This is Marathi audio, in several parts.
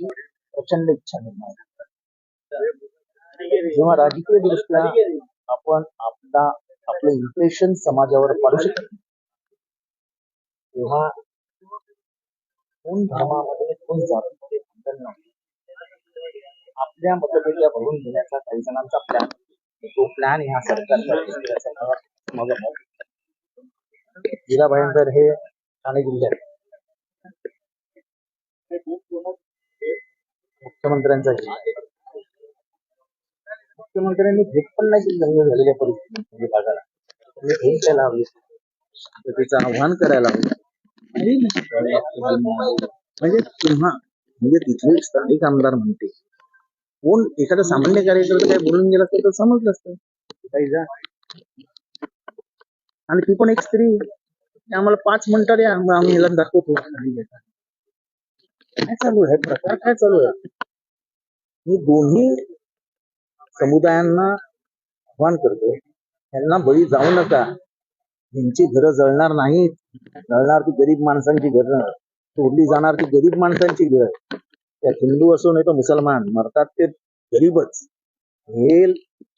ही प्रचंड इच्छा निर्माण झाली. जेव्हा राजकीय दृष्ट्या आपण आपला आपलं इम्प्रेशन समाजावर पाडू शकत तेव्हा कोण धर्मामध्ये कोण जातीमध्ये भांडण नाही. आपल्या मतपेट्या भरून घेण्याचा काही जणांचा प्लॅन तो प्लॅन ह्या सरकारचा दिसतोय असं माझं मत आहे. भाईंदर हे ठाणे जिल्ह्यात मुख्यमंत्र्यांचा मुख्यमंत्र्यांनी भेट पण नाही जंगल झालेल्या परिस्थिती भागाला त्यांनी भेट द्यायला हवी तिचं आव्हान करायला हवं. म्हणजे तेव्हा म्हणजे तिथले स्थानिक आमदार म्हणते कोण एखादा सामान्य कार्यकर्ता काही बोलून गेला असतं तर समजलं असतं. काही जा. आणि ती पण एक स्त्री. आम्हाला पाच मिनिटं द्या मग आम्ही हिला दाखवतो. काय चालू आहे? प्रकार काय चालू आहे? मी दोन्ही समुदायांना आव्हान करतो. त्यांना बळी जाऊ नका. यांची घरं जळणार नाहीत जळणार ती गरीब माणसांची घरं तोडली जाणार ती गरीब माणसांची घर. त्या हिंदू असो नाही तर मुसलमान मरतात ते गरीबच. हे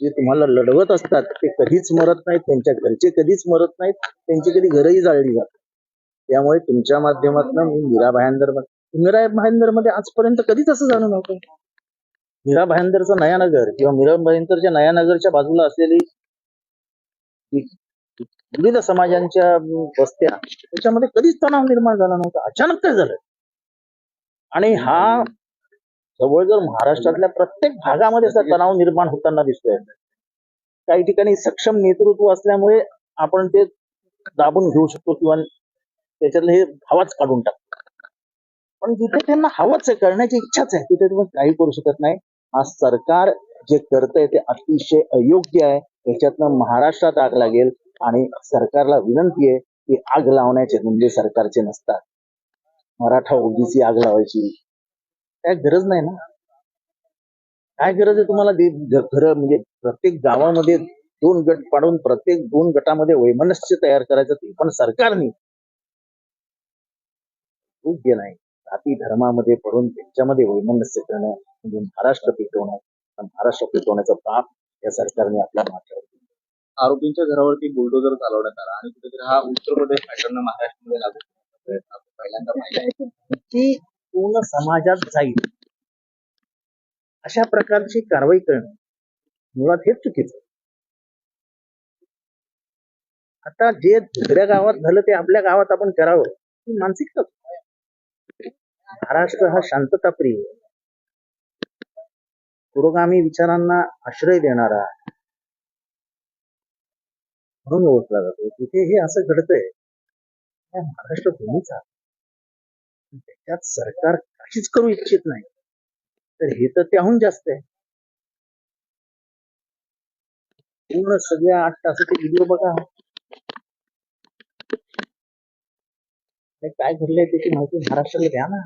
जे तुम्हाला लढवत असतात ते कधीच मरत नाहीत त्यांच्या घरचे कधीच मरत नाहीत त्यांची कधी घरही जाळली जातात त्यामुळे तुमच्या माध्यमातून मी मीरा भायंदर मीरा भाईंदरमध्ये आजपर्यंत कधीच असं झालं नव्हतं. मीरा भाईंदरचं नयानगर किंवा मीरा भाईंदरच्या नयानगरच्या बाजूला असलेली विविध समाजांच्या वस्त्या त्याच्यामध्ये कधीच तणाव निर्माण झाला नव्हता. अचानक काय झालं? आणि हा जवळ जर महाराष्ट्रातल्या प्रत्येक भागामध्ये असा तणाव निर्माण होताना दिसतोय. काही ठिकाणी सक्षम नेतृत्व असल्यामुळे आपण ते दाबून घेऊ शकतो किंवा त्याच्यातलं हे भावाच काढून टाकतो. पण जिथे त्यांना हवंच आहे करण्याची इच्छाच आहे तिथे तुम्ही काही करू शकत नाही. आज सरकार जे करतंय ते अतिशय अयोग्य आहे. याच्यातनं महाराष्ट्रात आग लागेल आणि सरकारला विनंती आहे की आग लावण्याचे म्हणजे सरकारचे नसतात. मराठा ओबीसी आग लावायची. काय गरज नाही ना? काय गरज आहे तुम्हाला? घर म्हणजे प्रत्येक गावामध्ये दोन गट पाडून प्रत्येक दोन गटामध्ये वैमनस्य तयार करायचं ते पण सरकारने. योग्य नाही. जाती धर्मामध्ये पडून त्यांच्यामध्ये वैमनस्य करणं म्हणजे महाराष्ट्र पेटवणं महाराष्ट्र पेटवण्याचं पाप या सरकारने आपल्या माथ्यावर. आरोपींच्या घरावरती बुलडोजर चालवण्यात आला आणि कुठेतरी हा उत्तर प्रदेश पॅटर्न महाराष्ट्रामध्ये लागू पहिल्यांदा पाहिला. ती पूर्ण समाजात जाईल अशा प्रकारची कारवाई करणं मुळात हेच चुकीचं. आता जे दुसऱ्या गावात झालं ते आपल्या गावात आपण करावं ही मानसिकता महाराष्ट्र हा शांतता प्रिय पुरोगामी विचारांना आश्रय देणारा म्हणून ओळखला जातो. तिथे हे असं घडतंय महाराष्ट्र भूमीचा त्याच्यात सरकार काहीच करू इच्छित नाही. तर हे तर त्याहून जास्त आहे. पूर्ण सगळ्या आठ तासाचे व्हिडिओ बघा. काय घडलंय त्याची माहिती महाराष्ट्राला द्या ना.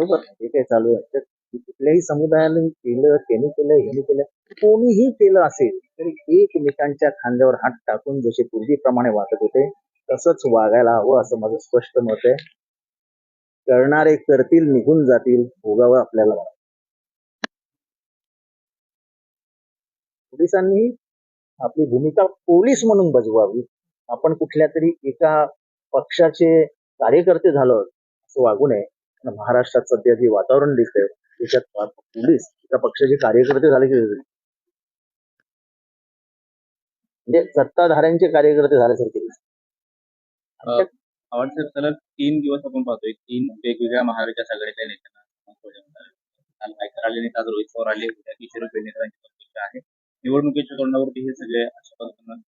बरोबर हे काय चालू आहे? तर कुठल्याही समुदायाने केलं त्यांनी केलं ह्याने केलं कोणीही केलं असेल तरी एकमेकांच्या खांद्यावर हात टाकून जसे पूर्वीप्रमाणे वाटत होते तसंच वागायला हवं असं माझं स्पष्ट मत आहे. करणारे करतील निघून जातील भोगावं आपल्याला. पोलिसांनी आपली भूमिका पोलीस म्हणून बजवावी. आपण कुठल्या तरी एका पक्षाचे कार्यकर्ते झालो असं वागू नये. महाराष्ट्रात सध्या जे वातावरण दिसतंय त्याच्यात पोलीस एका पक्षाचे कार्यकर्ते झाले की म्हणजे सत्ताधाऱ्यांचे कार्यकर्ते झाल्यासारखे दिसतात. साहेब सलग तीन दिवस आपण पाहतोय तीन वेगवेगळ्या महाविकास आघाडीच्या नेत्यांना आले नेता रोहित पवार आले उद्या किशोर पेडणेकरांची आहे. निवडणुकीच्या तोंडावरती हे सगळे अशा पद्धतीनं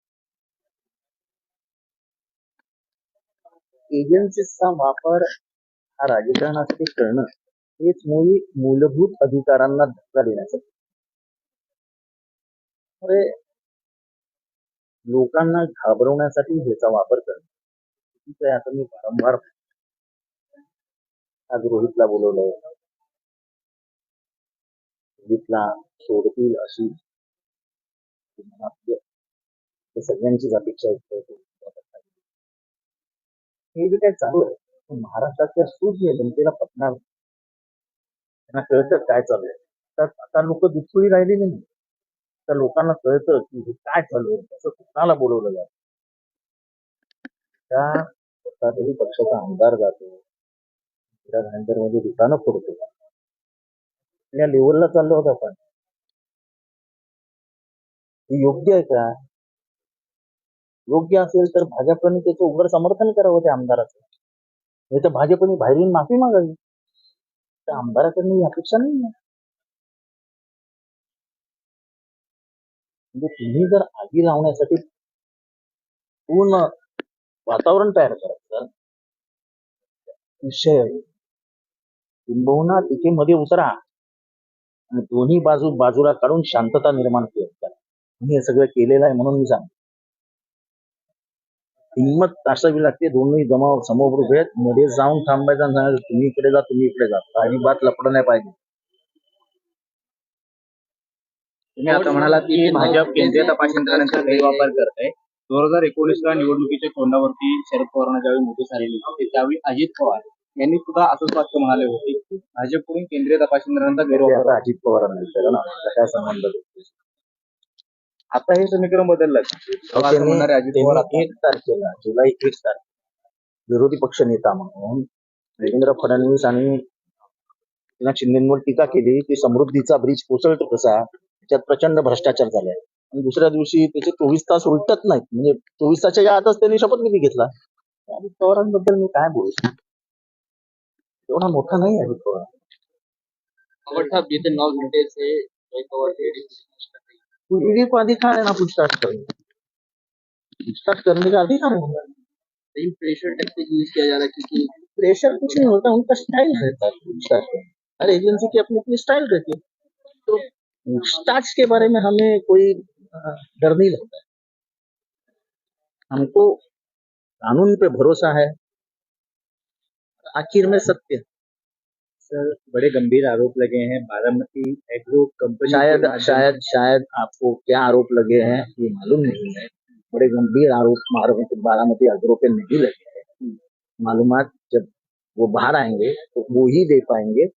एजन्सीचा वापर राजकारणासाठी करणं हेच मुळी मूलभूत अधिकारांना धक्का देण्यासाठी त्यामुळे लोकांना घाबरवण्यासाठी ह्याचा वापर करणं. आहे आता मी वारंवार आज रोहितला बोलवलंय रोहितला सोडतील अशी सगळ्यांचीच अपेक्षा हे जे काय चालू आहे. महाराष्ट्राच्या सूर्य जनतेला पटणार त्यांना कळतं काय चालू आहे. तर आता लोक दुसरी राहिली नाही. तर लोकांना कळतं की हे काय चालू आहे असं कुणाला बोलवलं जात. त्या स्वतःच्याही पक्षाचा आमदार जातो. मध्ये दुकानं फोडतो. या लेवलला चाललो होतो आपण. हे योग्य आहे का? योग्य असेल तर भाजपने त्याचं उघड समर्थन करावं त्या आमदाराचं. नाही तर भाजपने बाहेरून माफी मागावी. त्या आमदाराकडनं ही अपेक्षा नाही आहे. म्हणजे तुम्ही जर आगी लावण्यासाठी पूर्ण वातावरण तयार करायचं विषय किंबहुना तिथे मध्ये उतरा आणि दोन्ही बाजू बाजूला काढून शांतता निर्माण केली. मी हे सगळं केलेलं आहे म्हणून मी सांगतो. हिंमत असावी लागते दोन्ही जमाव समोर उभे आहेत. मध्ये जाऊन थांबायचं आणि सांगायचं तुम्ही इकडे जा तुम्ही इकडे जा. अजिबात लपडं नाही पाहिजे तुम्ही आता म्हणालात की भाजप केंद्रीय तपास यंत्रणांचा गैरवापर करत आहे दोन हजार एकोणीसला निवडणुकीच्या तोंडावरती शरद पवारांना ज्यावेळी नोटीस आलेली होती त्यावेळी अजित पवार यांनी सुद्धा असंच वाक्य म्हणाले होते की भाजपकडून केंद्रीय तपास यंत्रणांचा गैरवापर अजित पवारांना विचारा ना त्याचा काय संबंध आता हे समीकरण बदललं. का? तेव्हा असं म्हणणारे अजित पवार आता- त्यांनी एक तारखेला जुलै एक तारखेला विरोधी पक्ष नेता म्हणून देवेंद्र फडणवीस आणि एकनाथ शिंदेवर टीका केली की समृद्धीचा ब्रिज कोसळतो कसा? त्याच्यात प्रचंड भ्रष्टाचार झालाय. आणि दुसऱ्या दिवशी त्याचे चोवीस तास उलटत नाहीत. म्हणजे चोवीस तासच्या आतच त्यांनी शपथविधी घेतला? अजित पवारांबद्दल मी काय बोलू? एवढा मोठा नाही अजित पवार. खबर साहब बीते नौ घंटे से जय पवार के ईडी को अधिकार है ना पूछताछ करने पूछताछ करने का अधिकार है लेकिन प्रेशर टैक्टिक यूज़ किया जा रहा है क्योंकि प्रेशर कुछ नहीं होता उनका स्टाइल रहता है पूछताछ हर एजेंसी की अपनी अपनी स्टाइल रहती है। तो पूछताछ के बारे में हमें कोई डर नहीं लगता है। हमको कानून पे भरोसा है। आखिर में सत्य सर बड़े गंभीर आरोप लगे हैं। बारामती एग्रो कंपनी शायद शायद शायद आपको क्या आरोप लगे हैं ये मालूम नहीं है। बड़े गंभीर आरोप बारामती बारामती अग्रो पे नहीं लगे हैं। मालूमात जब वो बाहर आएँगे तो वो ही दे पाएँगे।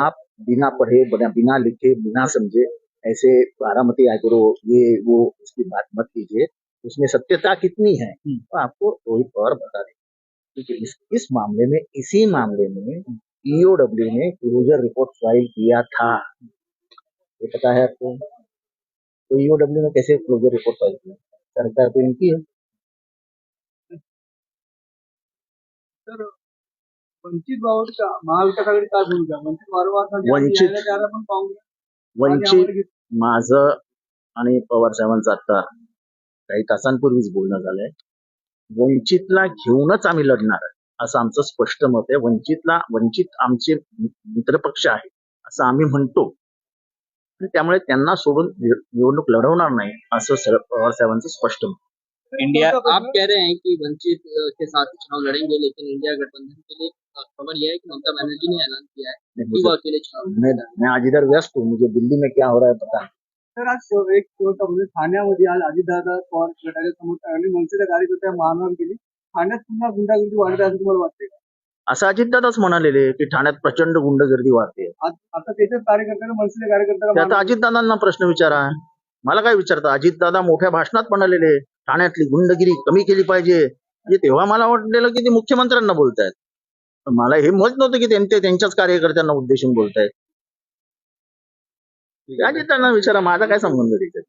आप बिना पढ़े बिना बिना लिखे बिना समझे ऐसे बारामती एग्रो ये वो इसकी बात मत कीजिए। उसमें सत्यता कितनी है तो आपको रोहित पवार बता दें। क्योंकि इस, इस मामले में इसी मामले में ईओडब्ल्यू ने क्लोजर रिपोर्ट फाइल किया था। ये पता है आपको? तो ईओडब्ल्यू ने कैसे क्लोजर रिपोर्ट फाइल किया? सरकार तो इनकी है। तर वंचित बाबत का महाविकास आघाडी काय भूमिका वंचित वारंवार वंचित- वंचित माझं आणि पवार साहेबांचं आता काही तासांपूर्वीच बोलणं झालंय. वंचितला घेऊनच आम्ही लढणार आहे. असं आमचं स्पष्ट मत आहे. वंचितला वंचित आमचे मित्रपक्ष आहे असं आम्ही म्हणतो. आणि त्यामुळे त्यांना सोडून निव- निवडणूक लढवणार नाही असं शरद पवार साहेबांचं स्पष्ट मत. इंडिया आप कह रहे हैं कि वंचित के साथ चुनाव लड़ेंगे लेकिन इंडिया गठबंधन के लिए खबर यह है कि ममता बनर्जी ने ऐलान किया है कि वो अकेले चुनाव मैं मैं आज इधर व्यस्त हूँ मुझे दिल्ली में क्या हो रहा है पता नहीं। तर आज एक म्हणजे ठाण्यामध्ये आज अजितदादा पवार गटाच्या समोर आणि मनसेच्या कार्यकर्त्या मारहाण केली ठाण्यात पुन्हा गुंडागिरी वाढत असं तुम्हाला वाटते का? असं अजितदादाच म्हणालेले की ठाण्यात प्रचंड गुंडगर्दी वाढते. आता त्याच्याच मनसेच्या कार्यकर्त्याला आता. अजितदादांना प्रश्न विचारा. मला काय विचारता अजितदादा मोठ्या भाषणात म्हणालेले ठाण्यातली गुंडगिरी कमी केली पाहिजे. म्हणजे तेव्हा मला वाटलेलं की ते मुख्यमंत्र्यांना बोलतायत. पण मला हे माहीत नव्हतं की त्यांचे त्यांच्याच कार्यकर्त्यांना उद्देशून बोलतायत. अजितदादांना विचारा माझा काय संबंध तिथे